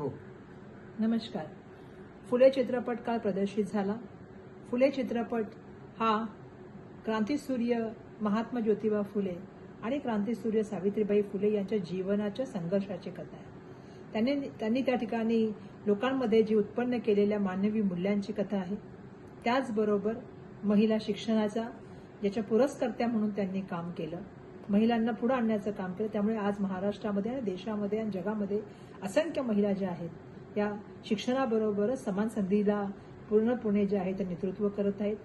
हो. नमस्कार. फुले चित्रपट काल प्रदर्शित झाला. फुले चित्रपट हा क्रांतीसूर्य महात्मा ज्योतिबा फुले आणि क्रांतीसूर्य सावित्रीबाई फुले यांच्या जीवनाच्या संघर्षाची कथा आहे. त्यांनी त्यांनी त्या ठिकाणी लोकांमध्ये जी उत्पन्न केलेल्या मानवी मूल्यांची कथा आहे त्याचबरोबर महिला शिक्षणाचा ज्याच्या पुरस्कर्त्या म्हणून त्यांनी काम केलं. महिलांना पुढे आणण्याचं काम केलं. त्यामुळे आज महाराष्ट्रामध्ये आणि देशामध्ये आणि जगामध्ये असंख्य महिला ज्या आहेत या शिक्षणाबरोबरच समान संधीला पूर्णपणे जे आहे ते नेतृत्व करत आहेत.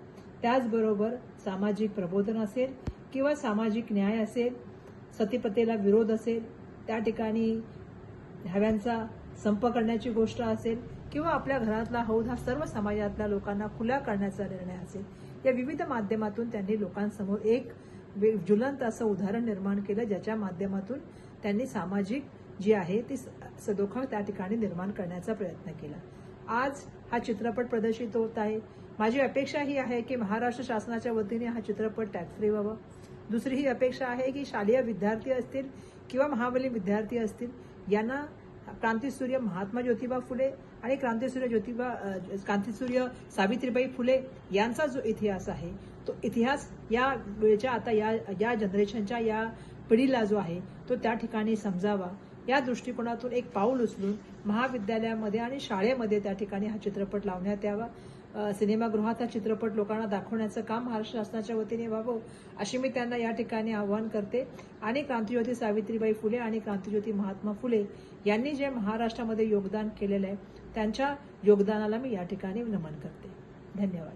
त्याचबरोबर सामाजिक प्रबोधन असेल किंवा सामाजिक न्याय असेल सतीपतेला विरोध असेल त्या ठिकाणी हव्यांचा संप करण्याची गोष्ट असेल किंवा आपल्या घरातला हौद हा सर्व समाजातल्या लोकांना खुला करण्याचा निर्णय असेल या विविध माध्यमातून त्यांनी लोकांसमोर एक ज्वलंत असं उदाहरण निर्माण केलं ज्याच्या माध्यमातून त्यांनी सामाजिक जी आहे ती सदोखळ त्या ठिकाणी निर्माण करण्याचा प्रयत्न केला. आज हा चित्रपट प्रदर्शित होत आहे. माझी अपेक्षा ही आहे की महाराष्ट्र शासनाच्या वतीने हा चित्रपट टॅक्स फ्री व्हावा. दुसरी ही अपेक्षा आहे की शालेय विद्यार्थी असतील किंवा महाबली विद्यार्थी असतील यांना क्रांतीसूर्य महात्मा ज्योतिबा फुले आणि क्रांतीसूर्य ज्योतिबा क्रांतीसूर्य सावित्रीबाई फुले यांचा जो इतिहास आहे तो इतिहास या वेळच्या आता या या जनरेशनच्या या पिढीला जो आहे तो त्या ठिकाणी समजावा. या दृष्टिकोनातून एक पाऊल उचलून महाविद्यालयामध्ये आणि शाळेमध्ये त्या ठिकाणी हा चित्रपट लावण्यात यावा. सिनेमागृहात हा चित्रपट लोकांना दाखवण्याचं काम महाराष्ट्र शासनाच्या वतीने व्हावं अशी मी त्यांना या ठिकाणी आवाहन करते. आणि क्रांतीज्योती सावित्रीबाई फुले आणि क्रांतीज्योती महात्मा फुले यांनी जे महाराष्ट्रामध्ये योगदान केलेलं आहे त्यांच्या योगदानाला मी या ठिकाणी नमन करते. धन्यवाद.